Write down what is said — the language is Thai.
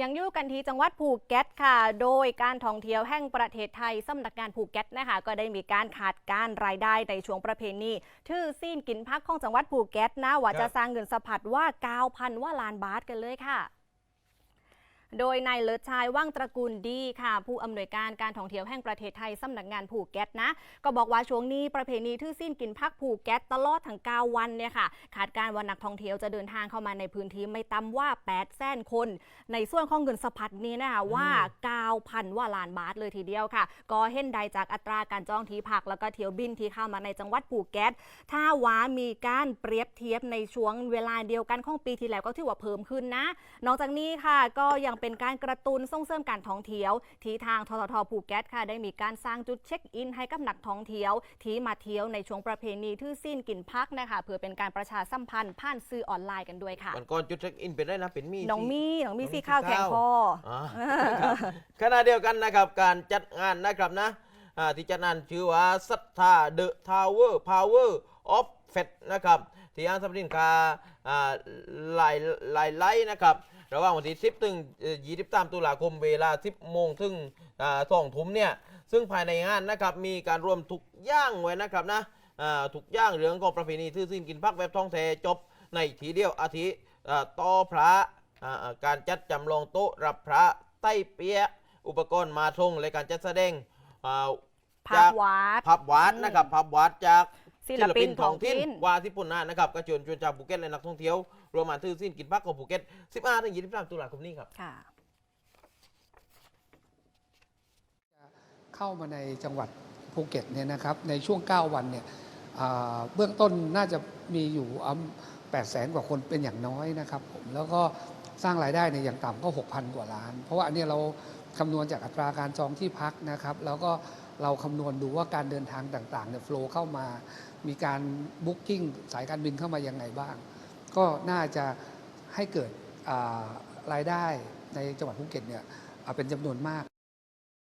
ยังอยู่กันที่จังหวัดภูเก็ตค่ะ โดยการท่องเที่ยวแห่งประเทศไทยสำนักงานภูเก็ตนะคะก็ได้มีการขาดการรายได้ในช่วงประเพณีทื่อซีนกินพักของจังหวัดภูเก็ตนะว่าจะสร้างเงินสะพัดว่า9,000ว่าล้านบาทกันเลยค่ะ โดยนายเลิศชายว่างตระกูลดีค่ะ ผู้อำนวยการการท่องเที่ยวแห่งประเทศไทยสำนักงานภูเก็ตนะ ก็บอกว่าช่วงนี้ประเพณีทื่อสิ้นกินพักภูเก็ตตลอดทั้ง9วันเนี่ยค่ะขาดการวันนักท่องเที่ยวจะเดินทางเข้ามาในพื้นที่ไม่ต่ำว่า8แสนคน ในส่วนของเงินสะพัดนี้นะคะว่า9,000ว่าล้านบาทเลยทีเดียวค่ะ ก็เห็นได้จากอัตราการจองที่พักแล้วก็เที่ยวบินที่เข้ามาในจังหวัดภูเก็ตถ้าว่ามีการเปรียบเทียบในช่วงเวลาเดียวกันของปีที่แล้วก็ถือว่าเพิ่มขึ้นนะ นอกจากนี้ค่ะก็ยังเป็นการกระตุ้นส่งเสริมการท่องเที่ยว ที่ทางทททภูเก็ตค่ะได้มีการสร้างจุดเช็คอิน ให้กับนักท่องเที่ยว ที่มาเที่ยวในช่วงประเพณีทื่อสิ้นกินพักนะคะเพื่อเป็นการประชาสัมพันธ์ผ่านสื่อออนไลน์กันด้วยค่ะวันก่อนจุดเช็คอินเป็นได้นะเป็นมีน้องสิมี่น้องมี่น้องมี่สีข้าวสีแข็งข้าวคออ่าครับขณะเดียวกันนะครับการจัดงานนะครับนะอ่าที่จัดงานชื่อว่าศรัทธา The Tower Power of Fed นะครับที่ห้างสรรพสินค้าอ่าหลายหลายไลท์นะครับ ระหว่างวันที่ 10 ถึงเอ่อ23ตุลาคมเวลา 10 โมงถึงอ่า2ทุ่มเนี่ย ซึ่งภายในงานนะครับมีการรวมทุกอย่างไว้นะครับนะอ่าทุกอย่างเรื่องของประเพณีทื่อสิ้นกินพักแบบท้องแท้จบในทีเดียวอาทิอ่าต่อพระอ่าอ่าการจัดจำลองโต๊ะรับพระใต้เปียะอุปกรณ์มาทงและการจัดแสดงอ่าภาจาพกวาดพับวาดนะครับพับวาดจาก ศิลปินท้องถิ่นวาที่ปุ่นนานะครับก็เชิญชวนชาวภูเก็ตและนักท่องเที่ยวรวมมาทื่อสิ้นกินพักของภูเก็ต 15ถึง23ตุลาคมนี้ครับค่ะเข้ามาในจังหวัดภูเก็ตเนี่ยนะครับในช่วง 9 วันเนี่ยอ่าเบื้องต้นน่าจะมีอยู่แปดแสนกว่าคนเป็นอย่างน้อยนะครับผมแล้วก็สร้างรายได้ในยอย่างต่ำก็ 6,000 กว่าล้าน เพราะว่าอันเนี้ยเราคำนวณจากอัตราการจองที่พักนะครับ แล้วก็ เราคำนวณดูว่าการเดินทางต่างๆเนี่ยโฟล์เข้ามามีการบุ๊กิ้งสายการบินเข้ามายังไงบ้าง ก็น่าจะให้เกิดรายได้ในจังหวัดภูเก็ตเนี่ยเป็นจำนวนมาก